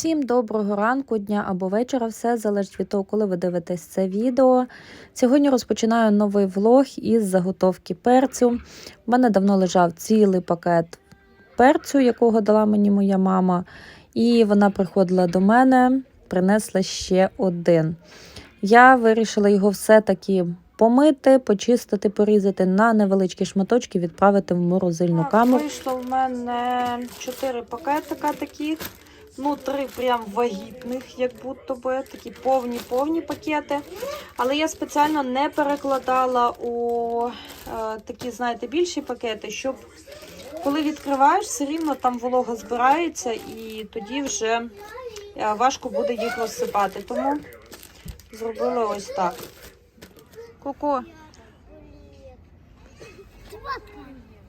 Всім доброго ранку, дня або вечора. Все залежить від того, коли ви дивитесь це відео. Сьогодні розпочинаю новий влог із заготовки перцю. У мене давно лежав цілий пакет перцю, якого дала мені моя мама. І вона приходила до мене, принесла ще один. Я вирішила його все-таки помити, почистити, порізати на невеличкі шматочки, відправити в морозильну камеру. Вийшло в мене 4 пакетика таких. Ну, три прям вагітних, як будто би, такі повні-повні пакети. Але я спеціально не перекладала у е, такі, знаєте, більші пакети, щоб коли відкриваєш, все рівно там волога збирається і тоді вже е, важко буде їх розсипати. Тому зробила ось так. Ку-ку.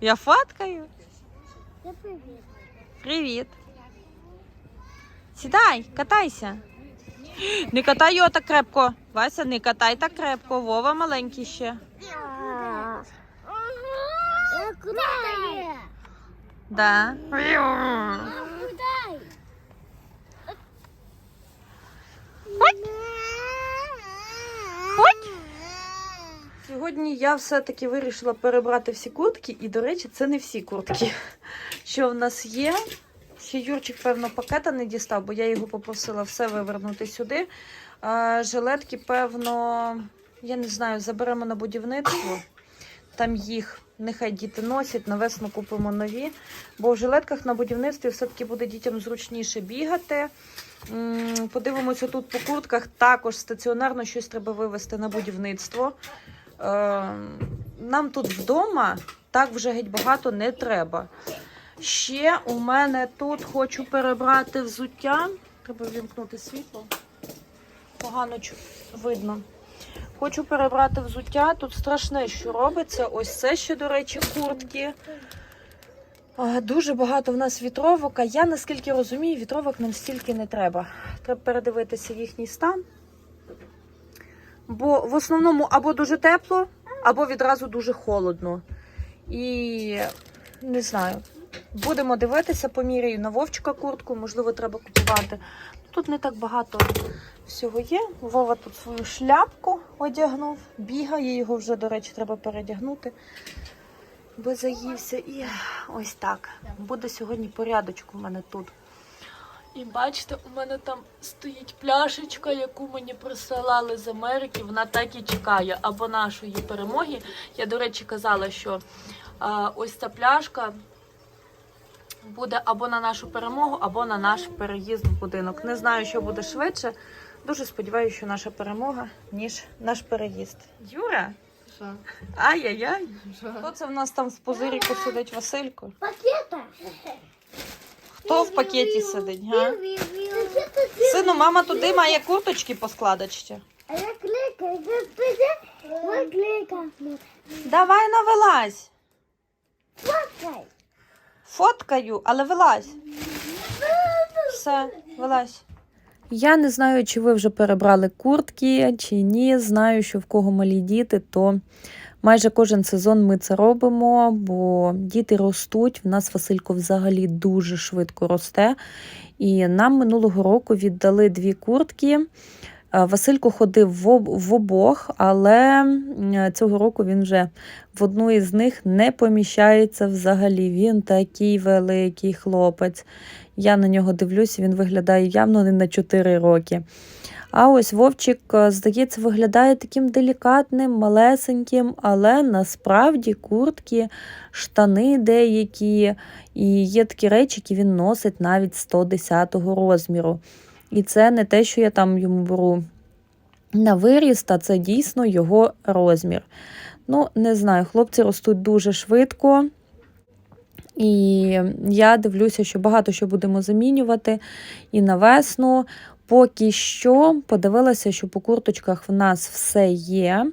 Я фаткаю? Привіт. Сідай, катайся. Не катай його так крепко. Вася, не катай так крепко. Вова маленький ще. Да. Сьогодні я все-таки вирішила перебрати всі куртки, і, до речі, це не всі куртки, що в нас є. Ще Юрчик, певно, пакета не дістав, бо я його попросила все вивернути сюди. А, жилетки, певно, я не знаю, заберемо на будівництво. Там їх нехай діти носять, на весну купимо нові. Бо в жилетках на будівництві все-таки буде дітям зручніше бігати. Подивимося тут по куртках. Також стаціонарно щось треба вивезти на будівництво. Е, Нам тут вдома так вже геть багато не треба. Ще у мене тут хочу перебрати взуття. Треба вімкнути світло. Погано видно. Хочу перебрати взуття. Тут страшне, що робиться. Ось це ще, до речі, куртки. Дуже багато в нас вітровок, а я наскільки розумію, вітровок нам стільки не треба. Треба передивитися їхній стан. Бо в основному або дуже тепло, або відразу дуже холодно. І не знаю. Будемо дивитися, поміряю на Вовчика куртку, можливо, треба купувати. Тут не так багато всього є. Вова тут свою шляпку одягнув, бігає, його вже, до речі, треба передягнути, бо заївся. І ось так. Буде сьогодні порядочок у мене тут. І бачите, у мене там стоїть пляшечка, яку мені присилали з Америки. Вона так і чекає або нашої перемоги. Я, до речі, казала, що а, ось ця пляшка буде або на нашу перемогу, або на наш переїзд в будинок. Не знаю, що буде швидше. Дуже сподіваюся, що наша перемога, ніж наш переїзд. Юра? Що? Ай-яй-яй. Що? Хто це в нас там в позиріку сидить Василько? Пакета. Хто в пакеті сидить? Га? Сину, мама туди має курточки поскладати ще. А я кликаю, я піде, ой, кликав. Давай навилазь. Пакай. Фоткаю, але вилазь. Все, вилазь. Я не знаю, чи ви вже перебрали куртки, чи ні. Знаю, що в кого малі діти, то майже кожен сезон ми це робимо, бо діти ростуть. В нас Василько взагалі дуже швидко росте. І нам минулого року віддали дві куртки. Е, Василько ходив в, обох, але цього року він вже в одну із них не поміщається взагалі. Він такий великий хлопець. Я на нього дивлюся, він виглядає явно не на 4 роки. А ось Вовчик, е, здається, виглядає таким делікатним, малесеньким, але насправді куртки, штани деякі, і є такі речі, які він носить навіть 110 розміру. І це не те, що я там йому беру на виріст, а це дійсно його розмір. Ну, не знаю, хлопці ростуть дуже швидко. І я дивлюся, що багато що будемо замінювати і на весну. Поки що подивилася, що по курточках в нас все є.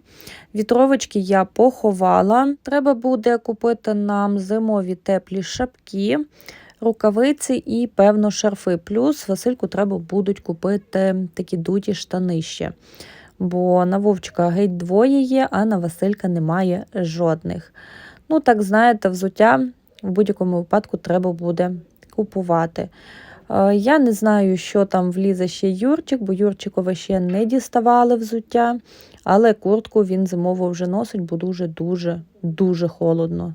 Вітровочки я поховала. Треба буде купити нам зимові теплі шапки, рукавиці і, певно, шарфи. Плюс Васильку треба будуть купити такі дуті штани ще. Бо на Вовчика геть двоє є, а на Василька немає жодних. Ну, так знаєте, взуття в будь-якому випадку треба буде купувати. Е, Я не знаю, що там влізе ще Юрчик, бо Юрчикове ще не діставали взуття, але куртку він зимово вже носить, бо дуже-дуже дуже холодно.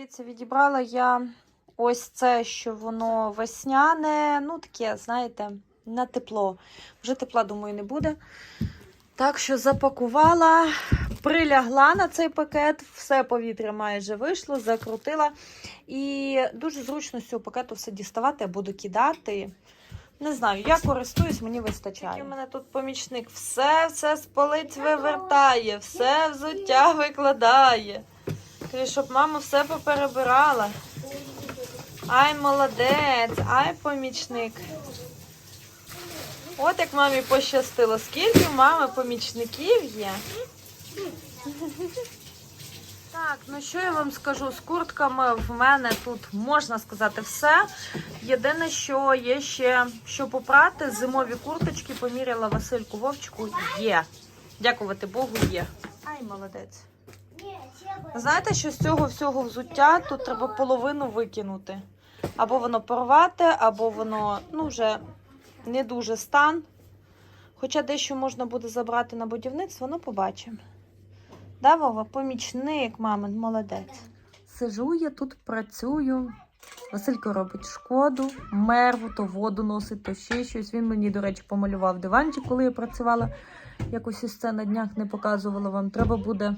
Дивіться, відібрала я ось це, що воно весняне, ну таке, знаєте, на тепло. Вже тепла, думаю, не буде. Так що запакувала, прилягла на цей пакет, все повітря майже вийшло, закрутила. І дуже зручно з цього пакету все діставати або докидати. Не знаю, я користуюсь, мені вистачає. У мене тут помічник все, все з полиць вивертає, все взуття викладає. Кажу, щоб мама все поперебирала. Ай, молодець, ай, помічник. От як мамі пощастило. Скільки в мами помічників є? Так, ну що я вам скажу? З куртками в мене тут можна сказати все. Єдине, що є ще що попрати, зимові курточки поміряла Васильку Вовчику. Є. Дякувати Богу, є. Ай, молодець. Знаєте, що з цього всього взуття тут треба половину викинути. Або воно порвати, або воно ну, вже не дуже стан. Хоча дещо можна буде забрати на будівництво, ну побачимо. Да, Вова, помічник, мамин, молодець. Сижу я тут, працюю. Василько робить шкоду, мерву, то воду носить, то ще щось. Він мені, до речі, помалював диванчик, коли я працювала. Якось із це на днях не показувала вам. Треба буде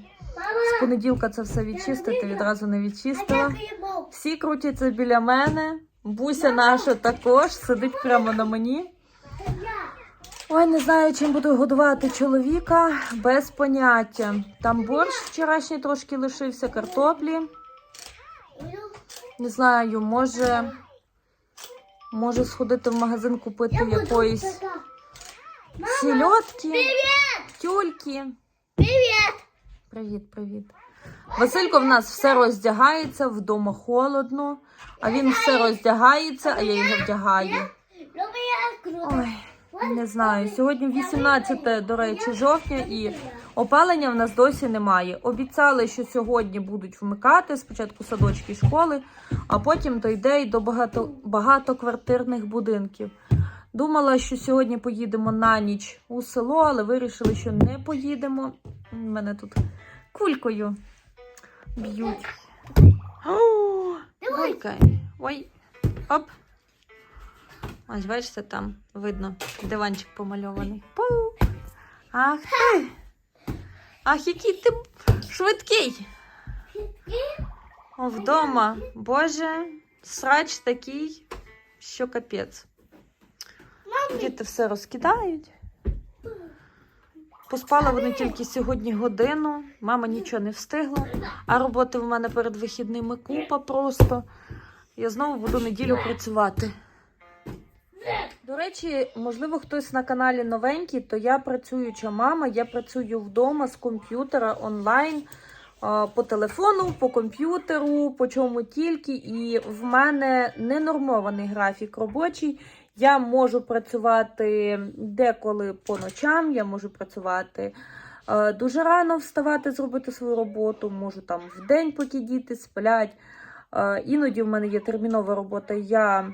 з понеділка це все відчистити, відразу не відчистила. Всі крутяться біля мене. Буся наша також сидить прямо на мені. Ой, не знаю, чим буду годувати чоловіка, без поняття. Там борщ вчорашній трошки лишився, картоплі. Не знаю, може, може сходити в магазин купити якоїсь сільотки, тюльки. Привет! Привіт, привіт. Василько в нас все роздягається, вдома холодно, а він все роздягається, а я його вдягаю. Ой, не знаю. Сьогодні 18, до речі, жовтня і опалення в нас досі немає. Обіцяли, що сьогодні будуть вмикати спочатку садочки школи, а потім дойде й до багато, багатоквартирних будинків. Думала, що сьогодні поїдемо на ніч у село, але вирішили, що не поїдемо. Мене тут кулькою б'ють. Кулька. Ой, оп. Ось, бачите, там видно, диванчик помальований. Пу. Ах ти. Ах, який ти швидкий. О, вдома. Боже, срач такий, що капець. Діти все розкидають. Поспали вони тільки сьогодні годину. Мама нічого не встигла. А роботи в мене перед вихідними купа просто. Я знову буду неділю працювати. До речі, можливо, хтось на каналі новенький, то я працююча мама, я працюю вдома з комп'ютера онлайн, по телефону, по комп'ютеру, по чому тільки. І в мене ненормований графік робочий. Я можу працювати деколи по ночам, я можу працювати е, дуже рано вставати, зробити свою роботу, можу там в день, поки діти сплять. Е, іноді в мене є термінова робота. Я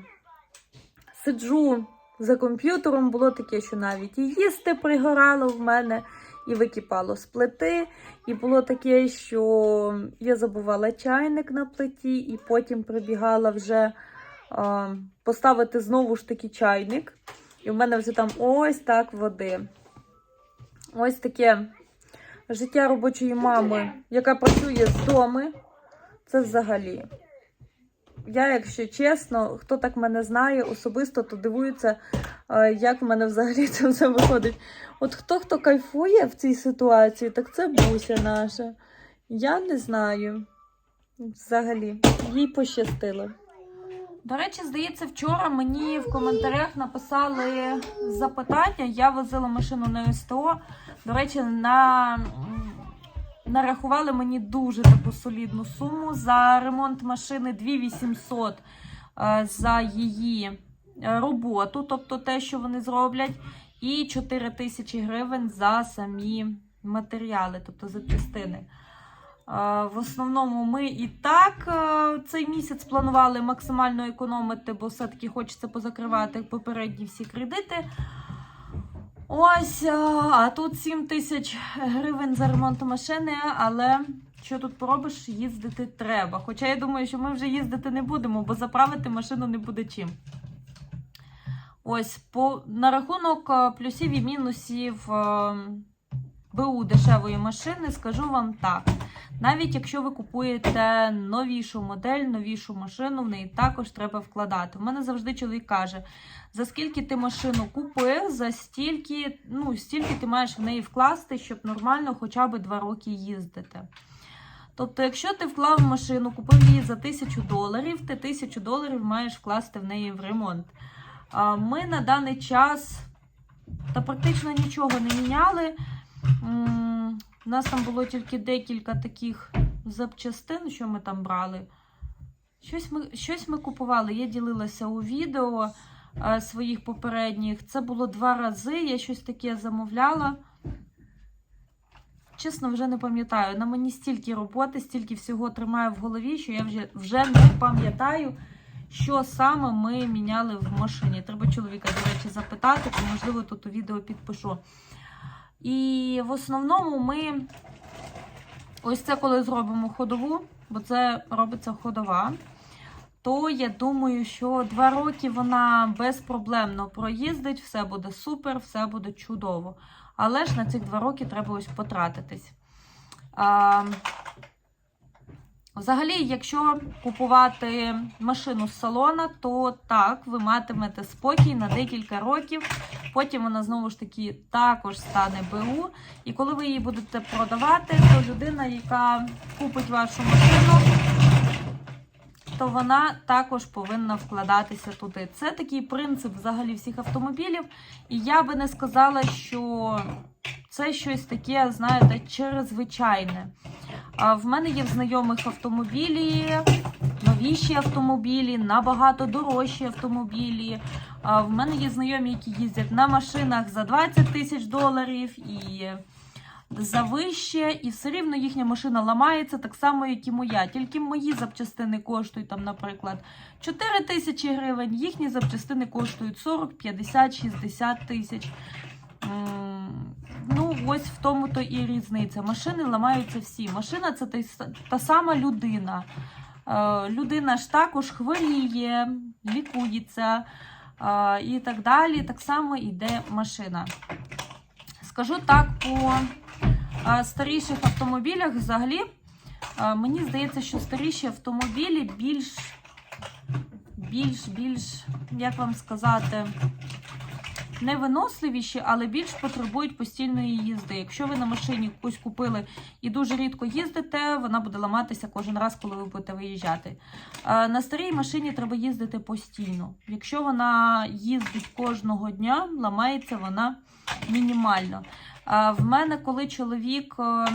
сиджу за комп'ютером, було таке, що навіть і їсти пригорало в мене, і википало з плити. І було таке, що я забувала чайник на плиті, і потім прибігала вже поставити знову ж таки чайник. І в мене вже там ось так води. Ось таке життя робочої мами, яка працює з дому. Це взагалі. Я, якщо чесно, хто так мене знає особисто, то дивується, як в мене взагалі це все виходить. От хто хто кайфує в цій ситуації, так це Буся наша. Я не знаю. Взагалі, їй пощастило. До речі, здається, вчора мені в коментарях написали запитання. Я возила машину на СТО. До речі, на... нарахували мені дуже таку солідну суму за ремонт машини 2800 е, за її роботу, тобто те, що вони зроблять, і 4 тисячі гривень за самі матеріали, тобто за частини. В основному ми і так е, цей місяць планували максимально економити, бо все-таки хочеться позакривати попередні всі кредити. Ось, е, а тут 7 тисяч гривень за ремонт машини, але що тут поробиш, їздити треба. Хоча я думаю, що ми вже їздити не будемо, бо заправити машину не буде чим. Ось, по, на рахунок е, плюсів і мінусів БУ дешевої машини, скажу вам так. Навіть якщо ви купуєте новішу модель, новішу машину, в неї також треба вкладати. У мене завжди чоловік каже: за скільки ти машину купив, за стільки, ну, стільки ти маєш в неї вкласти, щоб нормально хоча б 2 роки їздити. Тобто, якщо ти вклав машину, купив її за тисячу доларів, ти тисячу доларів маєш вкласти в неї в ремонт. Ми на даний час та практично нічого не міняли. У нас там було тільки декілька таких запчастин, що ми там брали. Щось ми, щось ми купували. Я ділилася у відео е, своїх попередніх. Це було два рази. Я щось таке замовляла. Чесно, вже не пам'ятаю. На мені стільки роботи, стільки всього тримаю в голові, що я вже, вже не пам'ятаю, що саме ми міняли в машині. Треба чоловіка, до речі, запитати, то можливо тут у відео підпишу. І в основному ми ось це коли зробимо ходову, бо це робиться ходова, то я думаю, що два роки вона безпроблемно проїздить, все буде супер, все буде чудово. Але ж на цих два роки треба ось потратитись. Взагалі, якщо купувати машину з салона, то так, ви матимете спокій на декілька років. Потім вона знову ж таки також стане БУ. І коли ви її будете продавати, то людина, яка купить вашу машину, то вона також повинна вкладатися туди. Це такий принцип взагалі всіх автомобілів. І я би не сказала, що це щось таке, знаєте, чрезвичайне. В мене є в знайомих автомобілі, новіші автомобілі, набагато дорожчі автомобілі. В мене є знайомі, які їздять на машинах за 20 тисяч доларів і за вище, і все рівно їхня машина ламається так само, як і моя. Тільки мої запчастини коштують, там, наприклад, 4 тисячі гривень, їхні запчастини коштують 40, 50, 60 тисяч. Ну, ось в тому то і різниця. Машини ламаються всі. Машина це та, сама людина. Е, людина ж також хворіє, лікується е, і так далі. Так само йде машина. Скажу так, по е, старіших автомобілях взагалі, мені здається, що старіші автомобілі більш, більш, більш, як вам сказати, невиносливіші, але більш потребують постійної їзди. Якщо ви на машині якусь купили і дуже рідко їздите, вона буде ламатися кожен раз, коли ви будете виїжджати. Е, На старій машині треба їздити постійно. Якщо вона їздить кожного дня, ламається вона мінімально. Е, В мене, коли чоловік. е,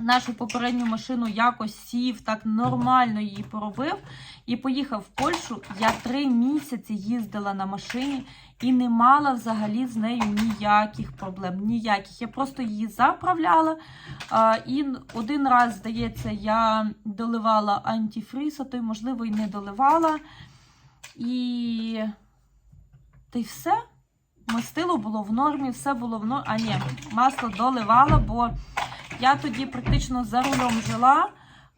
Нашу попередню машину якось сів, так нормально її поробив і поїхав в Польщу. Я три місяці їздила на машині і не мала взагалі з нею ніяких проблем. Ніяких. Я просто її заправляла. І один раз, здається, я доливала антифриз, а то й, можливо, і не доливала. І та й все. Мастило було в нормі, все було в нормі. А ні, масло доливала, бо я тоді практично за рулем жила.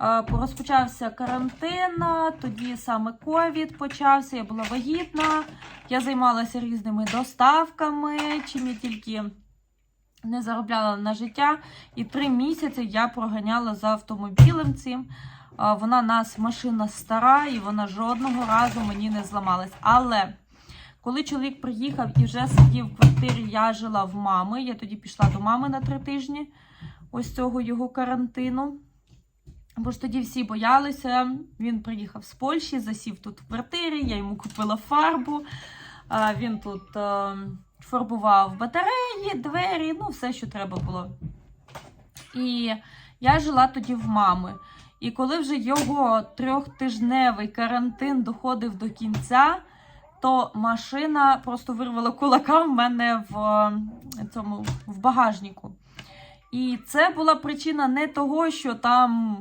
Е, Розпочався карантин, тоді саме ковід почався, я була вагітна, я займалася різними доставками, чим я тільки не заробляла на життя. І три місяці я проганяла за автомобілем цим. Е, Вона нас машина стара, і вона жодного разу мені не зламалась. Але коли чоловік приїхав і вже сидів в квартирі, я жила в мами. Я тоді пішла до мами на три тижні ось цього його карантину. Бо ж тоді всі боялися. Він приїхав з Польщі, засів тут в квартирі, я йому купила фарбу. Він тут е, фарбував батареї, двері, ну, все, що треба було. І я жила тоді в мами. І коли вже його трьохтижневий карантин доходив до кінця, то машина просто вирвала кулака в мене в е, цьому в багажнику. І це була причина не того, що там,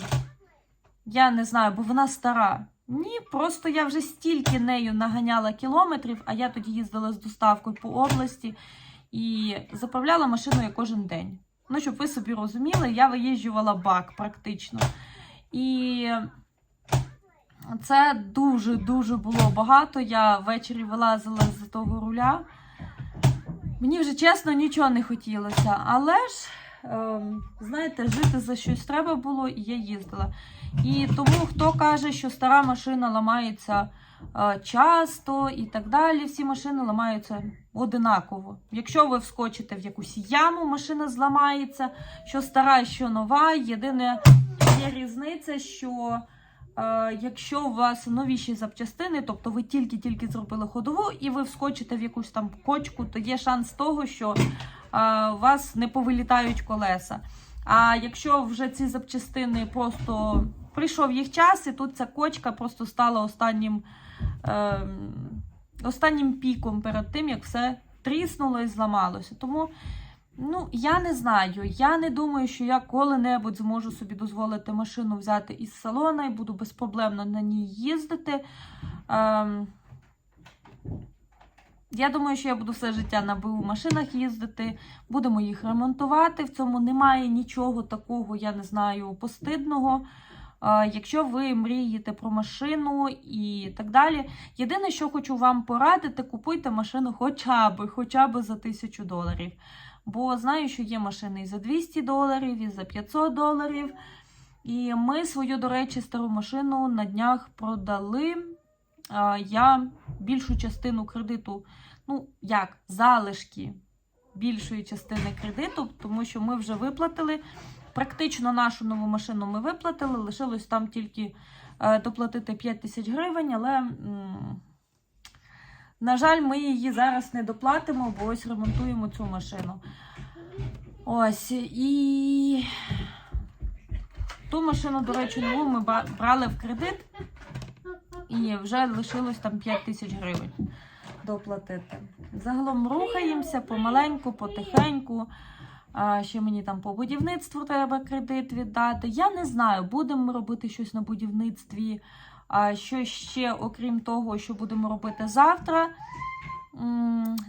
я не знаю, бо вона стара. Ні, просто я вже стільки нею наганяла кілометрів, а я тоді їздила з доставкою по області і заправляла машину я кожен день. Ну, щоб ви собі розуміли, я виїжджувала бак практично. І це дуже-дуже було багато. Я ввечері вилазила з того руля. Мені вже чесно нічого не хотілося. Але ж, знаєте, жити за щось треба було, і я їздила. І тому хто каже, що стара машина ламається е, часто і так далі, всі машини ламаються одинаково. Якщо ви вскочите в якусь яму, машина зламається, що стара, що нова. Єдине є різниця, що е, якщо у вас новіші запчастини, тобто ви тільки-тільки зробили ходову і ви вскочите в якусь там кочку, то є шанс того, що у вас не повилітають колеса. А якщо вже ці запчастини просто прийшов їх час, і тут ця кочка просто стала останнім, ем, останнім піком перед тим, як все тріснуло і зламалося. Тому ну, я не знаю. Я не думаю, що я коли-небудь зможу собі дозволити машину взяти із салона і буду безпроблемно на ній їздити. Ем, я думаю, що я буду все життя на БУ машинах їздити, будемо їх ремонтувати. В цьому немає нічого такого, я не знаю, постидного. Якщо ви мрієте про машину і так далі. Єдине, що хочу вам порадити, купуйте машину хоча б, хоча б за 1000 доларів. Бо знаю, що є машини і за 200 доларів, і за 500 доларів. І ми свою, до речі, стару машину на днях продали. Я більшу частину кредиту, ну як, залишки більшої частини кредиту, тому що ми вже виплатили. Практично нашу нову машину ми виплатили, лишилось там тільки е, доплатити 5 тисяч гривень, але, на жаль, ми її зараз не доплатимо, бо ось ремонтуємо цю машину. Ось і ту машину, до речі, нову ми брали в кредит. І вже лишилось там 5 тисяч гривень доплатити. Загалом рухаємося помаленьку, потихеньку. А, ще мені там по будівництву треба кредит віддати. Я не знаю, будемо ми робити щось на будівництві. А що ще, окрім того, що будемо робити завтра.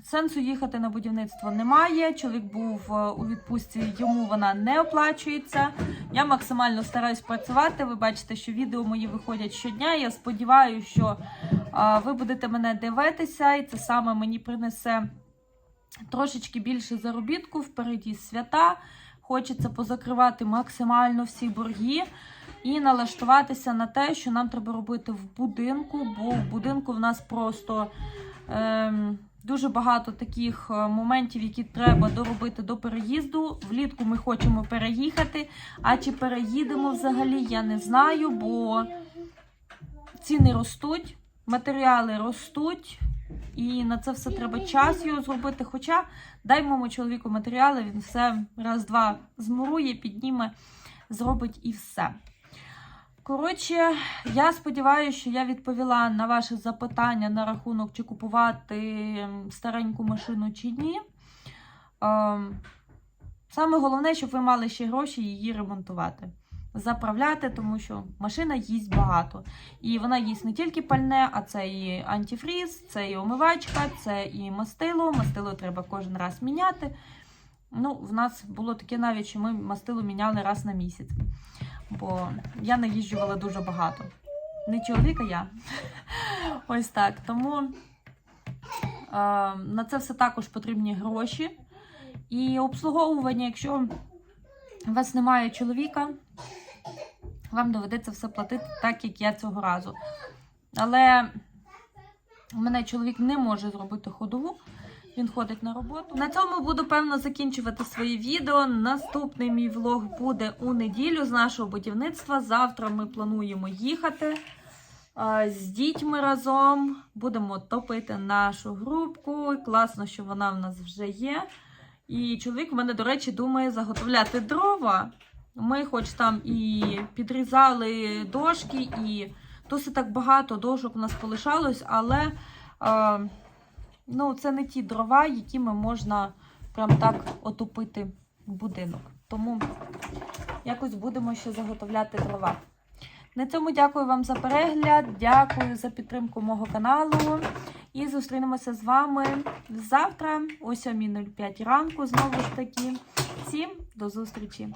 Сенсу їхати на будівництво немає. Чоловік був е, у відпустці, йому вона не оплачується. Я максимально стараюсь працювати. Ви бачите, що відео мої виходять щодня. Я сподіваюся, що ви будете мене дивитися, і це саме мені принесе трошечки більше заробітку. Впереді свята. Хочеться позакривати максимально всі борги і налаштуватися на те, що нам треба робити в будинку, бо в будинку в нас просто. Ем, Дуже багато таких е, моментів, які треба доробити до переїзду. Влітку ми хочемо переїхати. А чи переїдемо взагалі, я не знаю, бо ціни ростуть, матеріали ростуть, і на це все треба час його зробити. Хоча дай моєму чоловіку матеріали, він все раз-два змурує, підніме, зробить і все. Коротше, я сподіваюся, що я відповіла на ваше запитання на рахунок, чи купувати стареньку машину чи ні. Ем, Саме головне, щоб ви мали ще гроші її ремонтувати, заправляти, тому що машина їсть багато. І вона їсть не тільки пальне, а це і антифріз, це і омивачка, це і мастило. Мастило треба кожен раз міняти. Ну, в нас було таке навіть, що ми мастило міняли раз на місяць. Бо я наїжджувала дуже багато. Не чоловік, а я. Ось так. Тому е, на це все також потрібні гроші. І обслуговування, якщо у вас немає чоловіка, вам доведеться все платити так, як я цього разу. Але у мене чоловік не може зробити ходову. Він ходить на роботу. На цьому буду певно закінчувати своє відео. Наступний мій влог буде у неділю з нашого будівництва. Завтра ми плануємо їхати з дітьми разом. Будемо топити нашу грубку. Класно, що вона в нас вже є. І чоловік в мене, до речі, думає заготовляти дрова. Ми, хоч там і підрізали дошки, і досить так багато дошок у нас полишалось, але. Ну, це не ті дрова, якими можна прям так отопити будинок. Тому якось будемо ще заготовляти дрова. На цьому дякую вам за перегляд, дякую за підтримку мого каналу. І зустрінемося з вами завтра о 7.05 ранку. Знову ж таки. Всім до зустрічі!